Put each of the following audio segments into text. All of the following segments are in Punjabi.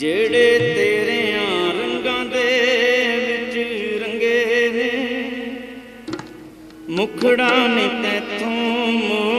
ਜਿਹੜੇ ਤੇਰਿਆਂ ਰੰਗਾਂ ਦੇ ਵਿੱਚ ਰੰਗੇ ਨੇ ਮੁਖੜਾ ਨੇ ਤੈਥੋਂ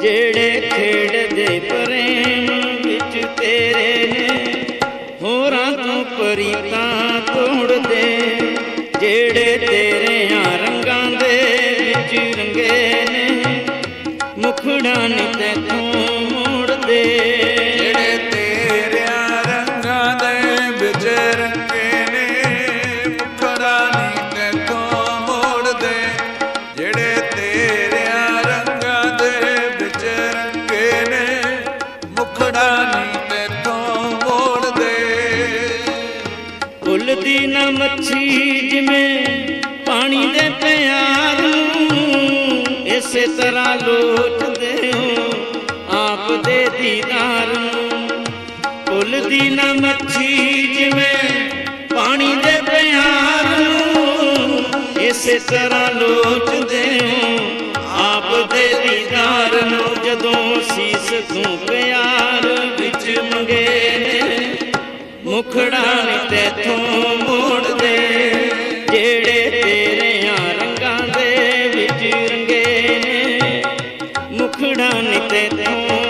ਜਿਹੜੇ ਖੇਡਦੇ ਪ੍ਰੇਮ ਵਿੱਚ ਤੇਰੇ ਨੇ, ਹੋਰਾਂ ਤੋਂ ਪਰੀਤਾਂ ਤੋੜਦੇ। ਜਿਹੜੇ ਤੇਰਿਆਂ ਰੰਗਾਂ ਦੇ ਵਿੱਚ ਰੰਗੇ ਨੇ, ਮੁਖੜਾ ਨੀ ਤੈਥੋਂ ਮੋੜਦੇ। ਜਿਵੇਂ ਪਾਣੀ ਦੇ ਪਿਆਰ ਨੂੰ ਇਸੇ ਤਰ੍ਹਾਂ ਲੋਚਦੇ ਹੋ, ਆਪ ਦੇ ਦੀਦਾਰ ਨੂੰ। ਭੁੱਲਦੀ ਨਾ ਮੱਛੀ ਜਿਵੇਂ ਪਾਣੀ ਦੇ ਪਿਆਰ ਨੂੰ ਇਸੇ ਤਰ੍ਹਾਂ ਲੋਚਦੇ ਹੋ, ਆਪ ਦੇ ਦੀਦਾਰ ਨੂੰ ਜਦੋਂ ਸੀਸ ਤੋਂ ਪਿਆਰ ਵਿੱਚ ਮੰਗੇ ਨੇ, ਮੁਖੜਾ ਨੀ ਤੈਥੋਂ ਮੋੜਦੇ। ਜਿਹੜੇ ਤੇਰਿਆਂ ਰੰਗਾਂ ਦੇ ਵਿੱਚ ਰੰਗੇ ਨੇ। ਮੁਖੜਾ ਨੀ ਤੈਥੋਂ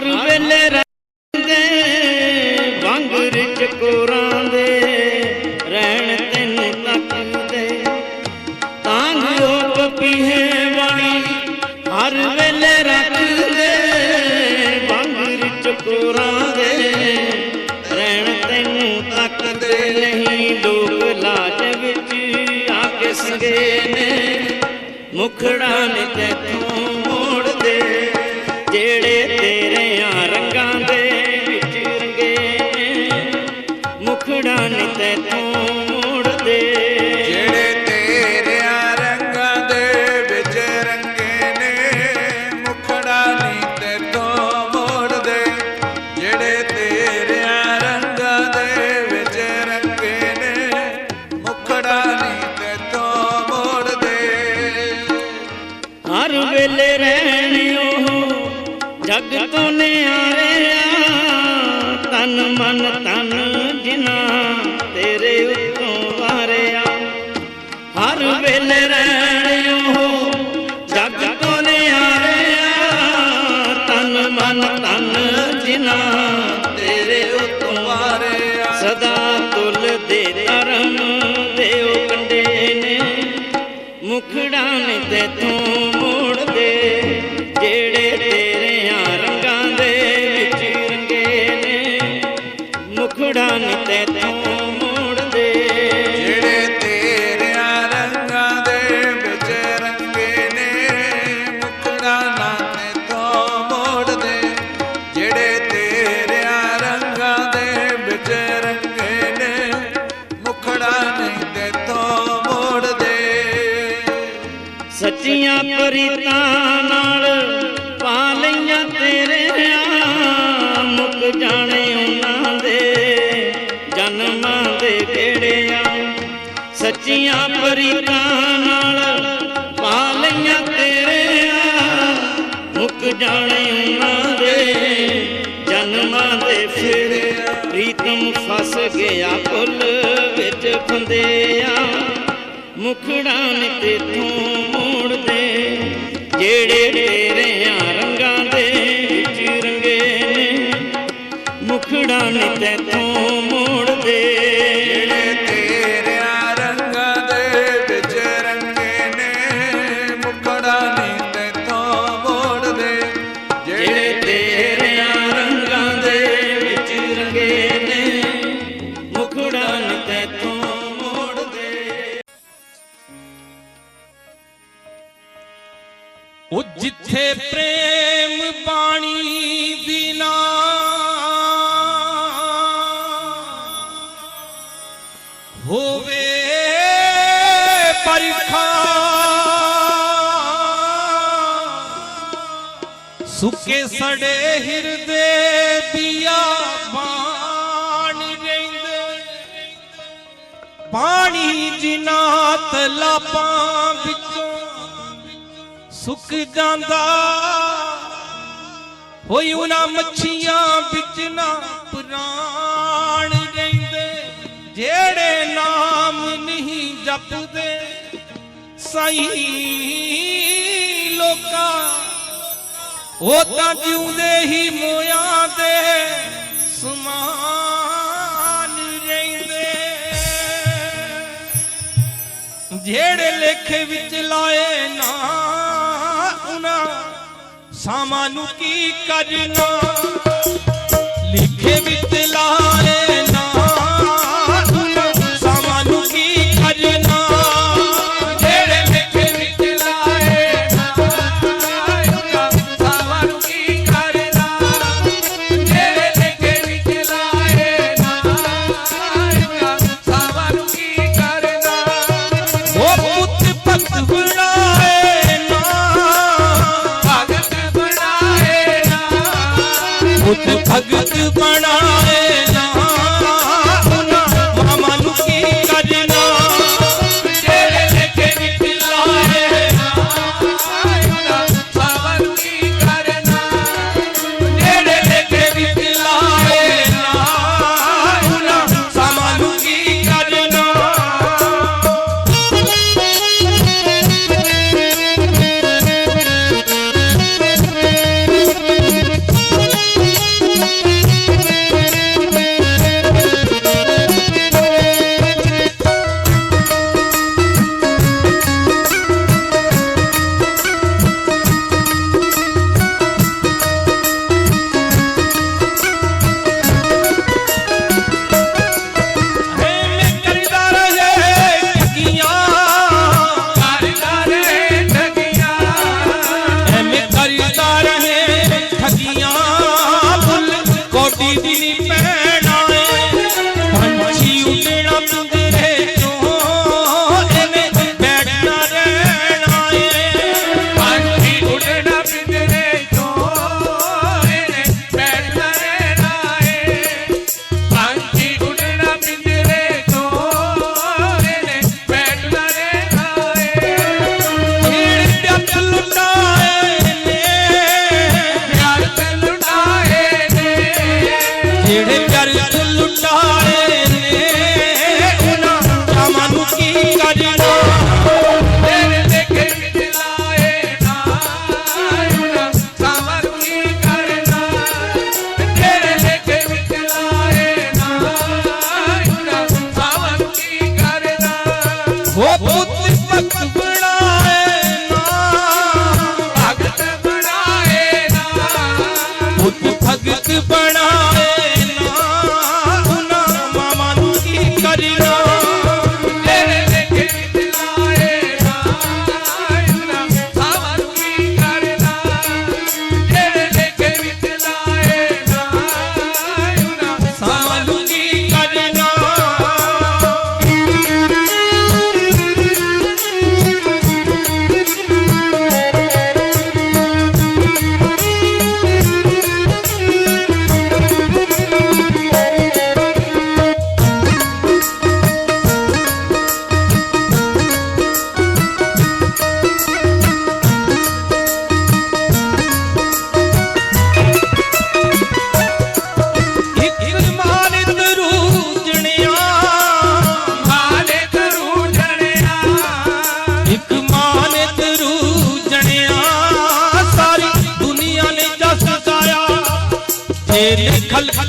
ਹਰ ਵੇਲੇ ਰਹਿੰਦੇ ਵਾਂਗਰ ਕੋਰਾਂ ਦੇ, ਰਹਿਣ ਤਿੰਨ ਤੱਕਦੇ। ਤਾਂਗੋ ਪਪੀਹੇ ਬਣੀ ਹਰ ਵੇਲੇ ਰੱਖਦੇ ਵਾਂਗਰ ਕੋਰਾਂ ਦੇ, ਰਹਿਣ ਤਿੰਨ ਤੱਕਦੇ ਨਹੀਂ। ਲੋਕ ਲਾਜ ਵਿੱਚ ਆ ਕੇ ਸੰਗੇ ਨੇ, ਮੁਖੜਾ ਨੇ ਤੈਥੋਂ ਜਿਹੜੇ ਤੇਰਿਆਂ ਜਗ ਤੋਂ ਨਿਆਰਿਆ ਤਨ ਮਨ ਤਨ ਜਿਨਾ, ਤੇਰੇ ਉੱਤੋਂ ਵਾਰਿਆ। ਹਰ ਵੇਲੇ ਰਹਿਣ ਉਹ ਜਗ ਤੋਂ ਨਿਆਰਿਆ ਤਨ ਮਨ ਤਨ ਜਿਨਾ, ਤੇਰੇ ਉੱਤੋਂ ਵਾਰਿਆ। ਸਦਾ ਤੁਲ ਦੇ ਧਰਮ ਦੇਉ ਕੰਡੇ ਨੇ, ਮੁਖੜਾ ਨੇ ਤੈਥੋਂ ਸੱਚੀਆਂ ਨਾਲ ਪਾ ਲਈਆਂ ਤੇਰਿਆਂ ਮੁੱਕ ਜਾਣੇ ਉਹਨਾਂ ਦੇ, ਜਨਮਾਂ ਦੇ ਕਿਹੜਿਆਂ ਸੱਚੀਆਂ ਪਰੀਤਾਂ ਨਾਲ ਪਾ ਲਈਆਂ ਤੇਰਿਆਂ ਮੁੱਕ ਜਾਣੇ ਉਹਨਾਂ ਦੇ, ਜਨਮਾਂ ਦੇ ਫਿਰ। ਪ੍ਰੀਤਮ ਫਸ ਗਿਆ ਫੁੱਲ ਵਿੱਚ ਫੰਦਿਆ ਮੁਖੜਾ ਨੇ ਤੇਥੋਂ ਮੋੜਦੇ ਜਿਹੜੇ ਤੇਰਿਆਂ ਰੰਗਾਂ ਦੇ ਵਿੱਚ ਰੰਗੇ ਨੇ, ਮੁਖੜਾ ਨੇ ਤੈਥੋਂ ਮੋੜਦੇ ਜਿਹੜੇ ਜਿਥੇ ਪ੍ਰੇਮ ਬਾਣੀ ਬਿਨਾ। ਹੋਵੇ ਪਰਖਾ। ਸੁੱਕੇ ਸੜੇ ਹਿਰਦੇ ਬੀਆ ਬਾਣ ਰਹਿੰਦੇ। ਪਾਣੀ ਜਿਨਾ ਤਲਾਪਾਂ ਵਿੱਚ ਸੁੱਕ ਜਾਂਦਾ। ਹੋਈ ਉਹਨਾਂ ਮੱਛੀਆਂ ਵਿੱਚ ਨਾ ਪ੍ਰਾਣ ਰਹਿੰਦੇ, ਜਿਹੜੇ ਨਾਮ ਨਹੀਂ ਜਪਦੇ। ਸਾਈ ਲੋਕਾਂ, ਉਹ ਤਾਂ ਜਿਉਂਦੇ ਹੀ ਮੋਇਆ ਦੇ ਸਮਾਨ ਰਹਿੰਦੇ। ਜਿਹੜੇ ਲੇਖ ਵਿੱਚ ਲਾਏ ਨਾ ਸਾਮਾਂ ਕੀ ਕਰਨਾ? ਲਿਖੇ ਵਿੱਚ ਲਾਏ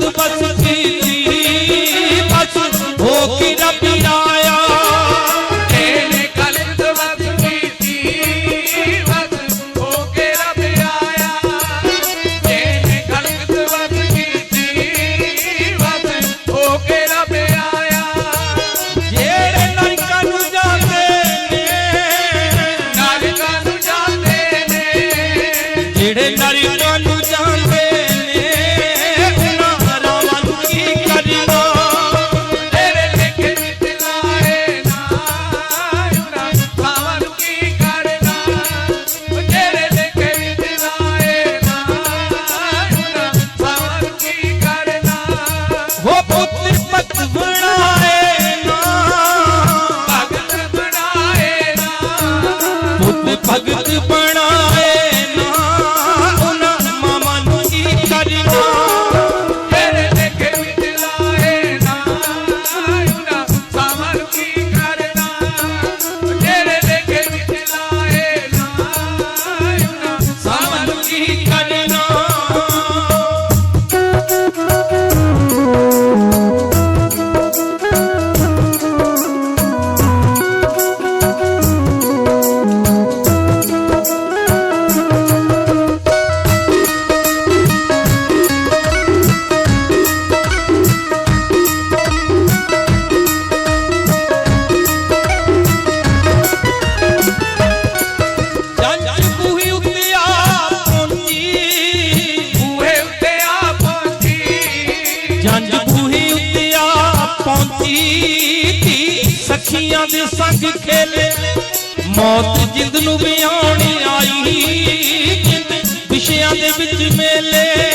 बस ਜੰਜ ਬੂਹੀ ਉੱਤਿਆ ਪਹੁੰਚੀ ਤੀ ਸਖੀਆਂ ਦੇ ਸੰਗ ਖੇਲੇ। ਮੌਤ ਜਿੰਦ ਨੂੰ ਵੀ ਵਿਆਉਣੀ ਆਈ, ਜਿੰਦ ਵਿਸ਼ਿਆਂ ਦੇ ਵਿੱਚ ਮੇਲੇ।